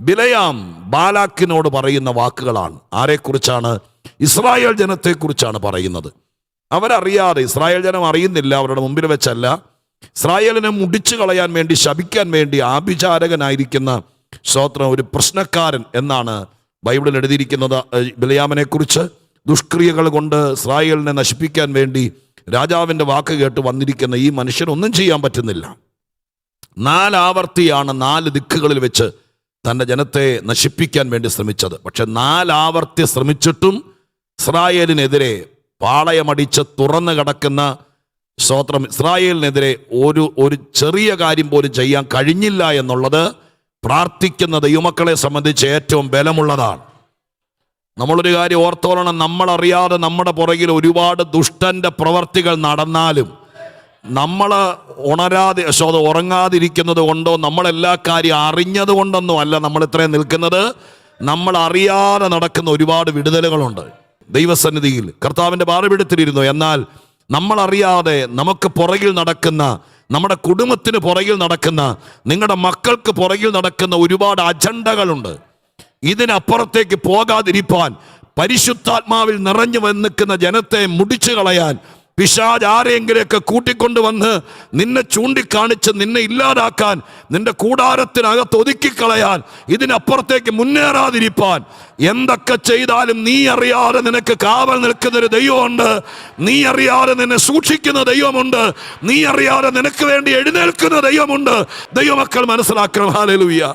ബിലയാം ബാലാക്കിനോട് പറയുന്ന വാക്കുകളാണ്. ആരെക്കുറിച്ചാണ്? ഇസ്രായേൽ ജനത്തെക്കുറിച്ചാണ് പറയുന്നത്. അവരറിയാതെ ഇസ്രായേൽ ജനം അറിയുന്നില്ല അവരുടെ മുമ്പിൽ വെച്ചല്ല. ഇസ്രായേലിനെ മുടിച്ചു കളയാൻ വേണ്ടി ശപിക്കാൻ വേണ്ടി ആഭിചാരകനായിരിക്കുന്ന സ്വോത്രം ഒരു പ്രശ്നക്കാരൻ എന്നാണ് ബൈബിളിൽ എഴുതിയിരിക്കുന്നത്. ബിലയാമിനെ കുറിച്ച് ദുഷ്ക്രിയകൾ കൊണ്ട് ഇസ്രായേലിനെ നശിപ്പിക്കാൻ വേണ്ടി രാജാവിന്റെ വാക്ക് കേട്ട് വന്നിരിക്കുന്ന ഈ മനുഷ്യനൊന്നും ചെയ്യാൻ പറ്റുന്നില്ല. നാലാവർത്തിയാണ് നാല് ദിക്കുകളിൽ വെച്ച് തന്റെ ജനത്തെ നശിപ്പിക്കാൻ വേണ്ടി ശ്രമിച്ചത്. പക്ഷെ നാലാവർത്തി ശ്രമിച്ചിട്ടും ഇസ്രായേലിനെതിരെ പാളയമടിച്ച് തുറന്നു കിടക്കുന്ന സ്തോത്രം ഇസ്രായേലിനെതിരെ ഒരു ഒരു ചെറിയ കാര്യം പോലും ചെയ്യാൻ കഴിഞ്ഞില്ല എന്നുള്ളത് പ്രാർത്ഥിക്കുന്ന ദൈവമക്കളെ സംബന്ധിച്ച് ഏറ്റവും ബലമുള്ളതാണ്. നമ്മളൊരു കാര്യം ഓർത്തോളണം. നമ്മളറിയാതെ നമ്മുടെ പുറകിൽ ഒരുപാട് ദുഷ്ടന്റെ പ്രവർത്തികൾ നടന്നാലും നമ്മൾ ഉണരാതെ ശോധ ഉറങ്ങാതിരിക്കുന്നത് കൊണ്ടോ നമ്മളെല്ലാ കാര്യം അറിഞ്ഞത് കൊണ്ടൊന്നും അല്ല നമ്മൾ ഇത്രയും നിൽക്കുന്നത്. നമ്മൾ അറിയാതെ നടക്കുന്ന ഒരുപാട് വിടുതലുകളുണ്ട്. ദൈവസന്നിധിയിൽ കർത്താവിന്റെ പാറപിടുത്തിലിരുന്നു. എന്നാൽ നമ്മൾ അറിയാതെ നമുക്ക് പുറകിൽ നടക്കുന്ന നമ്മുടെ കുടുംബത്തിന് പുറകിൽ നടക്കുന്ന നിങ്ങളുടെ മക്കൾക്ക് പുറകിൽ നടക്കുന്ന ഒരുപാട് അജണ്ടകളുണ്ട്. ഇതിനപ്പുറത്തേക്ക് പോകാതിരിപ്പാൻ പരിശുദ്ധാത്മാവിൽ നിറഞ്ഞു വന്നിക്കുന്ന ജനത്തെ മുടിച്ചു കളയാൻ പിശാജ് ആരെങ്കിലൊക്കെ കൂട്ടിക്കൊണ്ടുവന്ന് നിന്നെ ചൂണ്ടിക്കാണിച്ച് നിന്നെ ഇല്ലാതാക്കാൻ നിന്റെ കൂടാരത്തിനകത്ത് ഒതുക്കിക്കളയാൻ ഇതിനപ്പുറത്തേക്ക് മുന്നേറാതിരിപ്പാൻ. എന്തൊക്കെ ചെയ്താലും നീ അറിയാതെ നിനക്ക് കാവൽ നിൽക്കുന്ന ഒരു ദൈവമുണ്ട്. നീ അറിയാതെ നിന്നെ സൂക്ഷിക്കുന്ന ദൈവമുണ്ട്. നീ അറിയാതെ നിനക്ക് വേണ്ടി എഴുന്നേൽക്കുന്ന ദൈവമുണ്ട്. ദൈവമക്കൾ മനസ്സിലാക്കണം. ഹാലലുയ്യ